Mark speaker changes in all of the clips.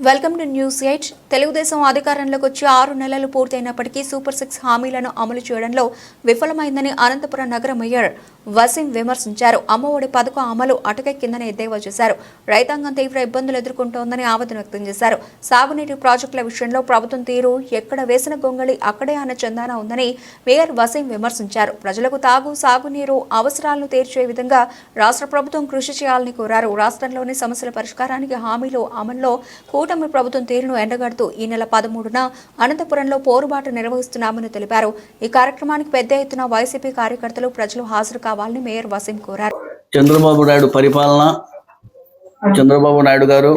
Speaker 1: Welcome to news eight Telugu Desam అధికారంలోకి వచ్చి ఆరు నెలలు పూర్తయినప్పటికీ సూపర్ సిక్స్ హామీలను అమలు చేయడంలో విఫలమైందని అనంతపురం నగర మేయర్ వసీం విమర్శించారు. అమ్మఒడి పథకం అమలు అటకెక్కిందని ఎద్దేవా చేశారు. రైతాంగం తీవ్ర ఇబ్బందులు ఎదుర్కొంటోందని ఆవేదన వ్యక్తం చేశారు. సాగునీటి ప్రాజెక్టుల విషయంలో ప్రభుత్వం తీరు ఎక్కడ వేసిన గొంగళి అక్కడే అన్న చందాన ఉందని మేయర్ వసీం విమర్శించారు. ప్రజలకు తాగు సాగునీరు అవసరాలను తీర్చే విధంగా రాష్ట్ర ప్రభుత్వం కృషి చేయాలని కోరారు. రాష్ట్రంలోని సమస్యల పరిష్కారానికి హామీలు అమల్లో కూటమి ప్రభుత్వం తీరును ఎండగడుతూ ఈ నెల పదమూడున అనంతపురంలో పోరుబాటు నిర్వహిస్తున్నామని తెలిపారు. ఈ కార్యక్రమానికి పెద్ద ఎత్తున వైసీపీ కార్యకర్తలు ప్రజలు హాజరు కావాలని మేయర్ వసీం కోరారు.
Speaker 2: చంద్రబాబు నాయుడు పరిపాలన చంద్రబాబు నాయుడు గారు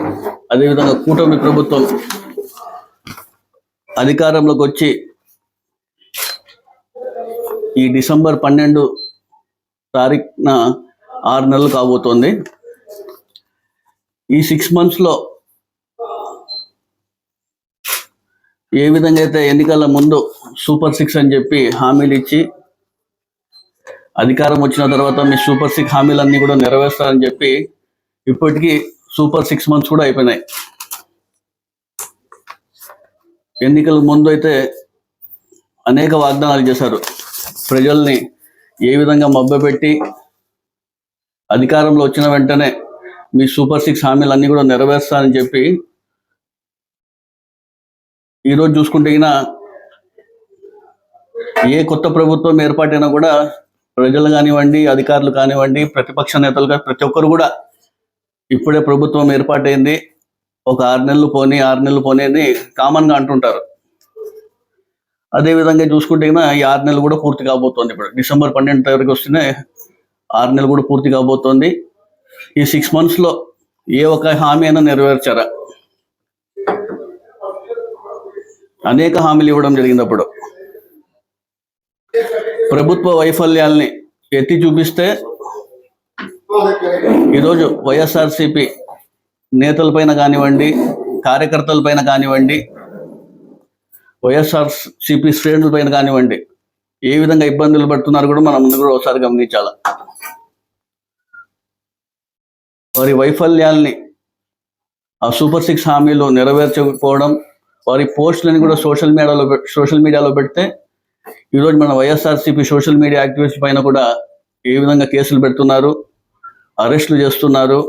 Speaker 2: అదేవిధంగా కూటమి ప్రభుత్వం అధికారంలోకి వచ్చి ఈ డిసెంబర్ పన్నెండు తారీఖున ఆరు నెలలు కాబోతోంది. ఈ సిక్స్ మంత్స్లో ఏ విధంగా అయితే ఎన్నికల ముందు సూపర్ సిక్స్ అని చెప్పి హామీలు ఇచ్చి అధికారం వచ్చిన తర్వాత మీ సూపర్ సిక్స్ హామీలన్నీ కూడా నెరవేరుస్తారని చెప్పి ఇప్పటికీ సూపర్ సిక్స్ మంత్స్ కూడా అయిపోయినాయి. ఎన్నికల ముందు అయితే అనేక వాగ్దానాలు చేశారు. ప్రజల్ని ఏ విధంగా మభ్యపెట్టి అధికారంలో వచ్చిన వెంటనే మీ సూపర్ సిక్స్ హామీలన్నీ కూడా నెరవేరుస్తారని చెప్పి ఈరోజు చూసుకుంటే ఏ కొత్త ప్రభుత్వం ఏర్పాటైనా కూడా ప్రజలు కానివ్వండి అధికారులు కానివ్వండి ప్రతిపక్ష నేతలు కానీ ప్రతి ఒక్కరు కూడా ఇప్పుడే ప్రభుత్వం ఏర్పాటైంది. ఒక ఆరు నెలలు పోనీ ఆరు నెలలు పోనీ అని కామన్గా అంటుంటారు. అదే విధంగా చూసుకుంటే ఈ ఆరు నెలలు కూడా పూర్తి కాబోతోంది ఇప్పుడు. డిసెంబర్ పన్నెండు తారీఖు వస్తేనే ఆరు నెలలు కూడా పూర్తి కాబోతోంది. ఈ సిక్స్ మంత్స్లో ఏ ఒక్క హామీ అయినా నెరవేర్చారా? అనేక హామీలు ఇవ్వడం జరిగింది అప్పుడు ప్రభుత్వ వైఫల్యాల్ని ఎత్తి చూపిస్తే ఈరోజు వైఎస్ఆర్సిపి నేతలపైన కానివ్వండి కార్యకర్తలపైన కానివ్వండి వైఎస్ఆర్ సిపి శ్రేణులపైన కానివ్వండి ఏ విధంగా ఇబ్బందులు పడుతున్నారు కూడా మనం ముందు కూడా ఒకసారి గమనించాలి. వారి వైఫల్యాల్ని ఆ సూపర్ సిక్స్ హామీలు నెరవేర్చకపోవడం వారి పోస్టులని కూడా సోషల్ మీడియాలో సోషల్ మీడియాలో పెడితే ఈరోజు మన వైఎస్ఆర్సీపీ సోషల్ మీడియా యాక్టివిస్ట్ పైన కూడా ఏ విధంగా కేసులు పెడుతున్నారు అరెస్టులు చేస్తున్నారు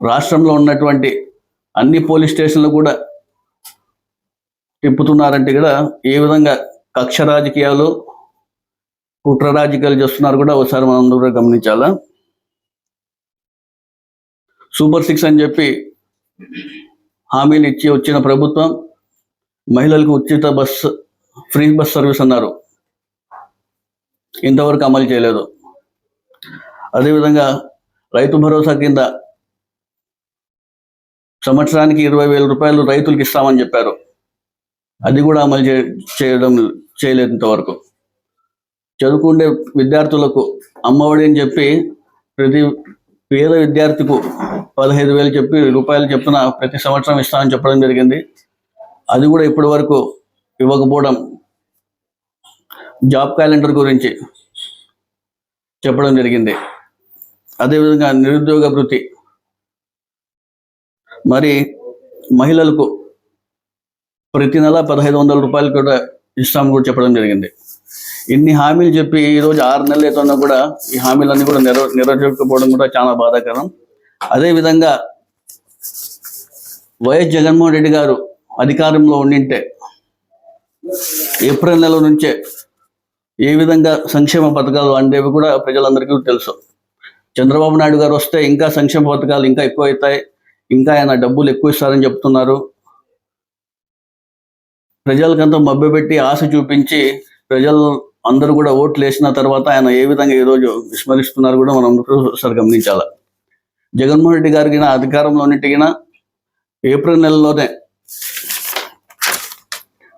Speaker 2: రాష్ట్రంలో ఉన్నటువంటి అన్ని పోలీస్ స్టేషన్లు కూడా తిప్పుతున్నారంటే కూడా ఏ విధంగా కక్ష రాజకీయాలు కుట్ర రాజకీయాలు చేస్తున్నారు కూడా ఒకసారి మనం కూడా గమనించాలా? సూపర్ సిక్స్ అని చెప్పి హామీలు ఇచ్చి వచ్చిన ప్రభుత్వం మహిళలకు ఉచిత బస్సు ఫ్రీ బస్ సర్వీస్ అన్నారు. ఇంతవరకు అమలు చేయలేదు. అదేవిధంగా రైతు భరోసా కింద సంవత్సరానికి ఇరవై వేల రూపాయలు రైతులకు ఇస్తామని చెప్పారు. అది కూడా అమలు చే చేయడం చేయలేదు ఇంతవరకు. చదువుకుండే విద్యార్థులకు అమ్మఒడి అని చెప్పి ప్రతి పేద విద్యార్థికు పదహైదు వేలు చెప్పి రూపాయలు చెప్తున్న ప్రతి సంవత్సరం ఇస్తామని చెప్పడం జరిగింది. అది కూడా ఇప్పటి వరకు ఇవ్వకపోవడం జాబ్ క్యాలెండర్ గురించి చెప్పడం జరిగింది. అదేవిధంగా నిరుద్యోగ వృత్తి. మరి మహిళలకు ప్రతి నెల పదహైదు వందల రూపాయలు కూడా ఇస్తామని కూడా చెప్పడం జరిగింది. ఇన్ని హామీలు చెప్పి ఈరోజు ఆరు నెలలు అవుతున్నా కూడా ఈ హామీలన్నీ కూడా నెరవే నెరవేర్చకపోవడం కూడా చాలా బాధాకరం. అదేవిధంగా వైఎస్ జగన్మోహన్ రెడ్డి గారు అధికారంలో ఉండింటే ఏప్రిల్ నెల నుంచే ఏ విధంగా సంక్షేమ పథకాలు అండేవి కూడా ప్రజలందరికీ తెలుసు. చంద్రబాబు నాయుడు గారు వస్తే ఇంకా సంక్షేమ పథకాలు ఇంకా ఎక్కువ అవుతాయి ఇంకా ఆయన డబ్బులు ఎక్కువ ఇస్తారని చెప్తున్నారు. ప్రజలకంతా మభ్యపెట్టి ఆశ చూపించి ప్రజలు అందరూ కూడా ఓట్లు వేసిన తర్వాత ఆయన ఏ విధంగా ఈరోజు విస్మరిస్తున్నారు కూడా మనం ఒకసారి గమనించాలి. జగన్మోహన్ రెడ్డి గారికి నా అధికారంలో ఉన్నట్టుగా ఏప్రిల్ నెలలోనే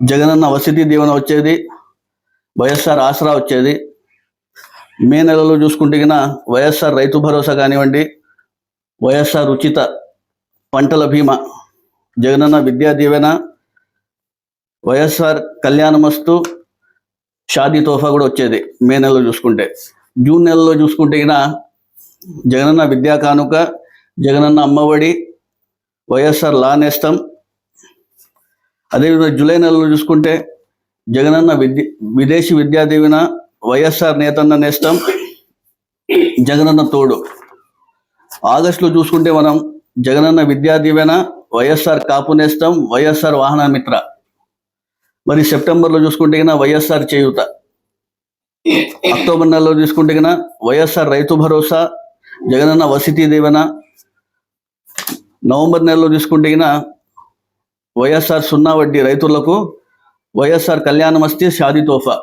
Speaker 2: జగనన్న వసతి దీవెన వచ్చేది వైఎస్ఆర్ ఆసరా వచ్చేది. మే నెలలో చూసుకుంటే వైఎస్ఆర్ రైతు భరోసా కానివ్వండి వైఎస్ఆర్ ఉచిత పంటల బీమా జగనన్న విద్యా దీవెన వైఎస్ఆర్ కళ్యాణమస్తు షాదీ తోఫా కూడా వచ్చేది మే నెలలో చూసుకుంటే. జూన్ నెలలో చూసుకుంటే ఈయన జగనన్న విద్యా కానుక జగనన్న అమ్మఒడి వైఎస్ఆర్ లా నేస్తం. అదేవిధంగా జూలై నెలలో చూసుకుంటే జగనన్న విద్య విదేశీ విద్యా దీవెన వైఎస్ఆర్ నేతన్న నేస్తం జగనన్న తోడు. ఆగస్టులో చూసుకుంటే మనం జగనన్న విద్యా దీవెన వైఎస్ఆర్ కాపు నేస్తం వైఎస్ఆర్ వాహన మిత్ర. మరి సెప్టెంబర్లో చూసుకుంటే కన్నా వైఎస్ఆర్ చేయూత. అక్టోబర్ నెలలో చూసుకుంటే కన్నా వైఎస్ఆర్ రైతు భరోసా జగనన్న వసతి దీవెన. నవంబర్ నెలలో చూసుకుంటే కన్నా వైఎస్ఆర్ సున్నా వడ్డీ రైతులకు వైఎస్ఆర్ కళ్యాణమస్తి షాది తోఫా.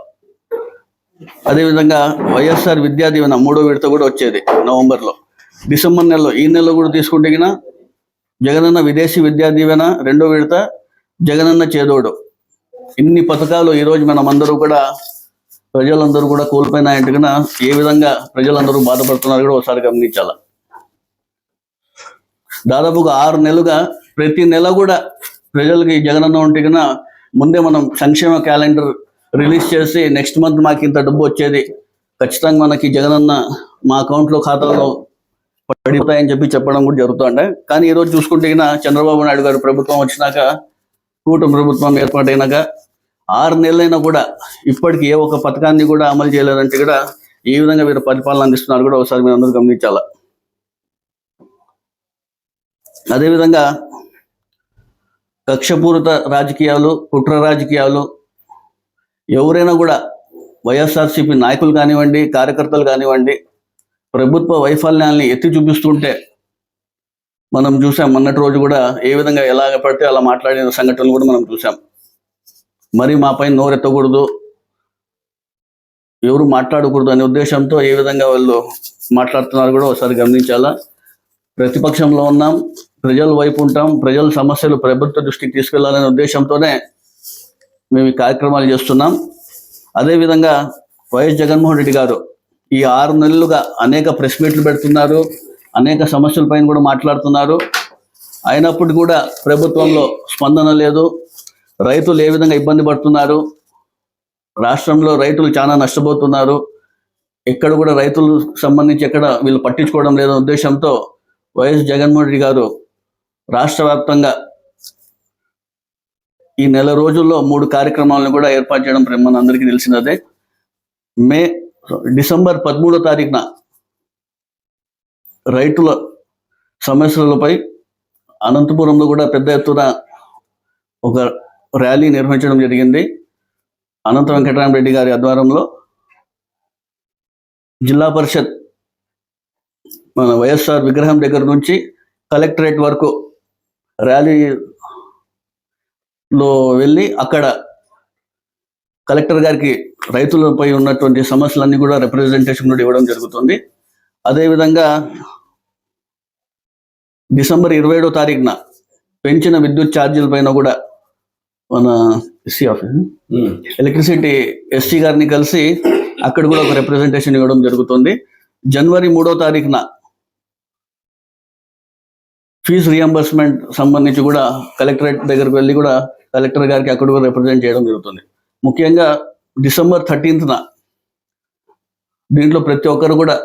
Speaker 2: అదేవిధంగా వైఎస్ఆర్ విద్యా దీవెన మూడో విడత కూడా వచ్చేది నవంబర్లో. డిసెంబర్ నెలలో ఈ నెలలో కూడా తీసుకుంటే గిన జగనన్న విదేశీ విద్యా దీవెన రెండో విడత జగనన్న చేదోడు. ఇన్ని పథకాలు ఈరోజు మనం అందరూ కూడా ప్రజలందరూ కూడా కోల్పోయినాయంటే కన్నా ఏ విధంగా ప్రజలందరూ బాధపడుతున్నారు కూడా ఒకసారి గమనించాల. దాదాపుగా ఆరు నెలలుగా ప్రతి నెల కూడా ప్రజలకి జగనన్న ఉంటే కన్నా ముందే మనం సంక్షేమ క్యాలెండర్ రిలీజ్ చేసి నెక్స్ట్ మంత్ మాకు ఇంత డబ్బు వచ్చేది. ఖచ్చితంగా మనకి జగనన్న మా అకౌంట్లో ఖాతాలో పడిపోతాయని చెప్పి చెప్పడం కూడా జరుగుతుండే. కానీ ఈ రోజు చూసుకుంటే చంద్రబాబు నాయుడు గారు ప్రభుత్వం వచ్చినాక కూటమి ప్రభుత్వం ఏర్పాటైనాక ఆరు నెలలైనా కూడా ఇప్పటికి ఏ ఒక్క పథకాన్ని కూడా అమలు చేయలేదంటే కూడా ఈ విధంగా వీరు పరిపాలన అందిస్తున్నారు కూడా ఒకసారి మీరు అందరూ గమనించాలా. అదేవిధంగా కక్షపూరిత రాజకీయాలు కుట్ర రాజకీయాలు ఎవరైనా కూడా వైఎస్ఆర్సీపీ నాయకులు కానివ్వండి కార్యకర్తలు కానివ్వండి ప్రభుత్వ వైఫల్యాల్ని ఎత్తి చూపిస్తుంటే మనం చూసాం మొన్నటి రోజు కూడా ఏ విధంగా ఎలాగ పడితే అలా మాట్లాడిన సంఘటనలు కూడా మనం చూసాం. మరి మా పైన నోరెత్తకూడదు ఎవరు మాట్లాడకూడదు అనే ఉద్దేశంతో ఏ విధంగా వాళ్ళు మాట్లాడుతున్నారు కూడా ఒకసారి గమనించాలా? ప్రతిపక్షంలో ఉన్నాం ప్రజల వైపు ఉంటాం ప్రజల సమస్యలు ప్రభుత్వ దృష్టికి తీసుకెళ్ళాలనే ఉద్దేశంతోనే మేము ఈ కార్యక్రమాలు చేస్తున్నాం. అదేవిధంగా వైఎస్ జగన్మోహన్ రెడ్డి గారు ఈ ఆరు నెలలుగా అనేక ప్రెస్ మీట్లు పెడుతున్నారు. అనేక సమస్యలపైన కూడా మాట్లాడుతున్నారు. అయినప్పటికీ కూడా ప్రభుత్వంలో స్పందన లేదు. రైతులు ఏ విధంగా ఇబ్బంది పడుతున్నారు? రాష్ట్రంలో రైతులు చాలా నష్టపోతున్నారు. ఎక్కడ కూడా రైతులు సంబంధించి ఎక్కడ వీళ్ళు పట్టించుకోవడం లేదనే ఉద్దేశంతో వైఎస్ జగన్మోహన్ రెడ్డి గారు రాష్ట్ర వ్యాప్తంగా ఈ నెల రోజుల్లో మూడు కార్యక్రమాలను కూడా ఏర్పాటు చేయడం మన అందరికీ తెలిసినదే. మే డిసెంబర్ పదమూడో తారీఖున రైతుల సమస్యలపై అనంతపురంలో కూడా పెద్ద ఎత్తున ఒక ర్యాలీ నిర్వహించడం జరిగింది. అనంత వెంకటరామరెడ్డి గారి ఆధ్వర్యంలో జిల్లా పరిషత్ మన వైఎస్ఆర్ విగ్రహం దగ్గర నుంచి కలెక్టరేట్ వరకు ర్యాలీలో వెళ్ళి అక్కడ కలెక్టర్ గారికి రైతులపై ఉన్నటువంటి సమస్యలన్నీ కూడా రిప్రజెంటేషన్ కూడా ఇవ్వడం జరుగుతుంది. అదేవిధంగా డిసెంబర్ ఇరవై ఏడో తారీఖున పెంచిన విద్యుత్ ఛార్జీల పైన కూడా మన ఎస్సీ ఆఫీస్ ఎలక్ట్రిసిటీ ఎస్సీ గారిని కలిసి అక్కడ కూడా ఒక రిప్రజెంటేషన్ ఇవ్వడం జరుగుతుంది. జనవరి మూడో తారీఖున ఫీజు రియంబర్స్మెంట్ సంబంధించి కూడా కలెక్టరేట్ దగ్గరకు వెళ్ళి కూడా కలెక్టర్ గారికి అక్కడ కూడా రిప్రజెంట్ చేయడం జరుగుతుంది. ముఖ్యంగా డిసెంబర్ థర్టీన్త్న దీంట్లో ప్రతి ఒక్కరు కూడా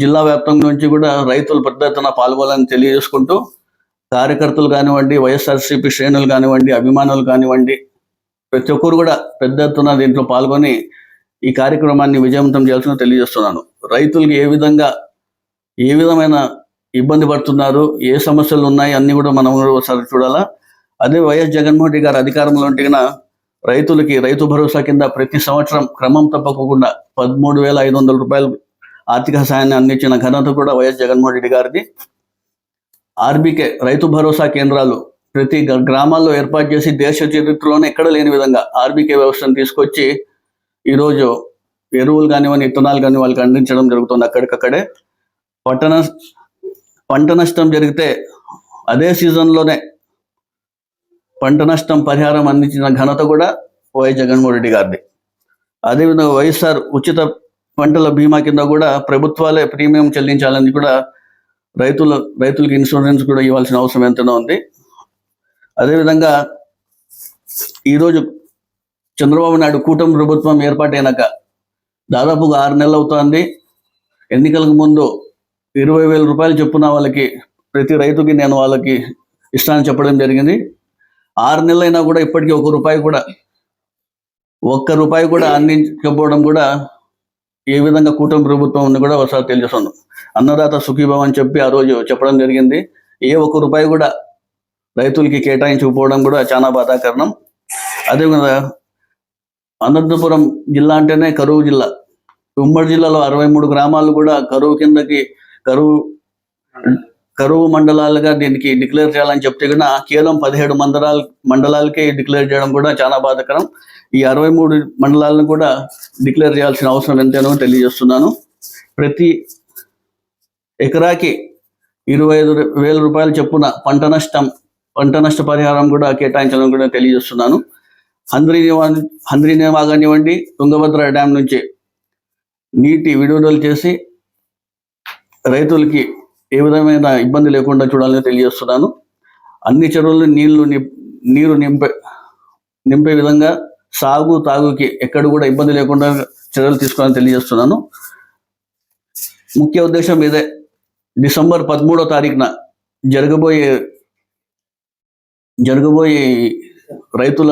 Speaker 2: జిల్లా వ్యాప్తంగా నుంచి కూడా రైతులు పెద్ద ఎత్తున పాల్గొనాలని తెలియజేసుకుంటూ కార్యకర్తలు కానివ్వండి వైఎస్ఆర్సీపీ శ్రేణులు కానివ్వండి అభిమానులు కానివ్వండి ప్రతి ఒక్కరు కూడా పెద్ద ఎత్తున దీంట్లో పాల్గొని ఈ కార్యక్రమాన్ని విజయవంతం చేయాల్సిన తెలియజేస్తున్నాను. రైతులకి ఏ విధంగా ఏ విధమైన ఇబ్బంది పడుతున్నారు ఏ సమస్యలు ఉన్నాయి అన్ని కూడా మనం ఒకసారి చూడాలా. అదే వైఎస్ జగన్మోహన్ రెడ్డి గారు అధికారంలో ఉంటే రైతులకి రైతు భరోసా కింద ప్రతి సంవత్సరం క్రమం తప్పకుండా పదమూడు వేల ఐదు వందల రూపాయలు ఆర్థిక సహాయాన్ని అందించిన ఘనత కూడా వైఎస్ జగన్మోహన్ రెడ్డి గారిది. ఆర్బీకే రైతు భరోసా కేంద్రాలు ప్రతి గ- గ్రామాల్లో ఏర్పాటు చేసి దేశ చరిత్రలోనే ఎక్కడ లేని విధంగా ఆర్బీకే వ్యవస్థను తీసుకొచ్చి ఈరోజు ఎరువులు కానివ్వండి ఇత్తనాలు కానీ వాళ్ళకి అందించడం జరుగుతుంది అక్కడికక్కడే. పట్టణ పంట నష్టం జరిగితే అదే సీజన్లోనే పంట నష్టం పరిహారం అందించిన ఘనత కూడా వై జగన్మోహన్ రెడ్డి గారిది. అదేవిధంగా వైఎస్ఆర్ ఉచిత పంటల బీమా కింద కూడా ప్రభుత్వాలే ప్రీమియం చెల్లించాలని కూడా రైతుల రైతులకు ఇన్సూరెన్స్ కూడా ఇవ్వాల్సిన అవసరం ఎంతనో ఉంది. అదేవిధంగా ఈరోజు చంద్రబాబు నాయుడు కూటమి ప్రభుత్వం ఏర్పాటైనాక దాదాపుగా ఆరు నెలలు అవుతోంది. ఎన్నికలకు ముందు ఇరవై వేల రూపాయలు చెప్పున వాళ్ళకి ప్రతి రైతుకి నేను వాళ్ళకి ఇష్టాన్ని చెప్పడం జరిగింది. ఆరు నెలలైనా కూడా ఇప్పటికీ ఒక రూపాయి కూడా ఒక్క రూపాయి కూడా అందించకపోవడం కూడా ఏ విధంగా కూటమి ప్రభుత్వం ఉంది కూడా ఒకసారి తెలియజేస్తాను. అన్నదాత సుఖీభావం అని చెప్పి ఆ రోజు చెప్పడం జరిగింది. ఏ ఒక్క రూపాయి కూడా రైతులకి కేటాయించకపోవడం కూడా చాలా బాధాకరణం. అదేవిధంగా అనంతపురం జిల్లా అంటేనే కరువు జిల్లా. ఉమ్మడి జిల్లాలో అరవై మూడు గ్రామాలు కూడా కరువు కిందకి కరువు కరువు మండలాలుగా దీనికి డిక్లేర్ చేయాలని చెప్తే కూడా కేవలం పదిహేడు మండలాలు మండలాలకే డిక్లేర్ చేయడం కూడా చాలా బాధకరం. ఈ అరవై మూడు మండలాలను కూడా డిక్లేర్ చేయాల్సిన అవసరం ఎంతైనా తెలియజేస్తున్నాను. ప్రతి ఎకరాకి ఇరవై ఐదు వేల రూపాయలు చొప్పున పంట నష్టం పంట నష్ట పరిహారం కూడా కేటాయించడం కూడా తెలియజేస్తున్నాను. హంద్రీ నియమా కానివ్వండి తుంగభద్ర డ్యామ్ నుంచి నీటి విడుదల చేసి రైతులకి ఏ విధమైన ఇబ్బంది లేకుండా చూడాలని తెలియజేస్తున్నాను. అన్ని చెరువులు నీళ్ళు నిం- నీరు నింపే నింపే విధంగా సాగు తాగుకి ఎక్కడ కూడా ఇబ్బంది లేకుండా చర్యలు తీసుకోవాలని తెలియజేస్తున్నాను. ముఖ్య ఉద్దేశం ఇదే. డిసెంబర్ పదమూడో తారీఖున జరగబోయే జరగబోయే రైతుల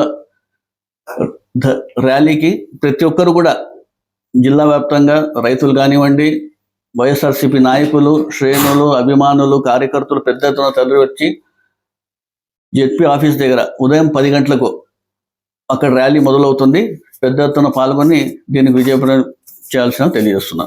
Speaker 2: ర్యాలీకి ప్రతి ఒక్కరు కూడా జిల్లా వ్యాప్తంగా రైతులు కానివ్వండి వైఎస్ఆర్సీపీ నాయకులు శ్రేణులు అభిమానులు కార్యకర్తలు పెద్ద ఎత్తున తరలి వచ్చి జెడ్పీ ఆఫీస్ దగ్గర ఉదయం పది గంటలకు అక్కడ ర్యాలీ మొదలవుతుంది. పెద్ద ఎత్తున పాల్గొని దీనికి విజయప్రం చేయాల్సిన తెలియజేస్తున్నాను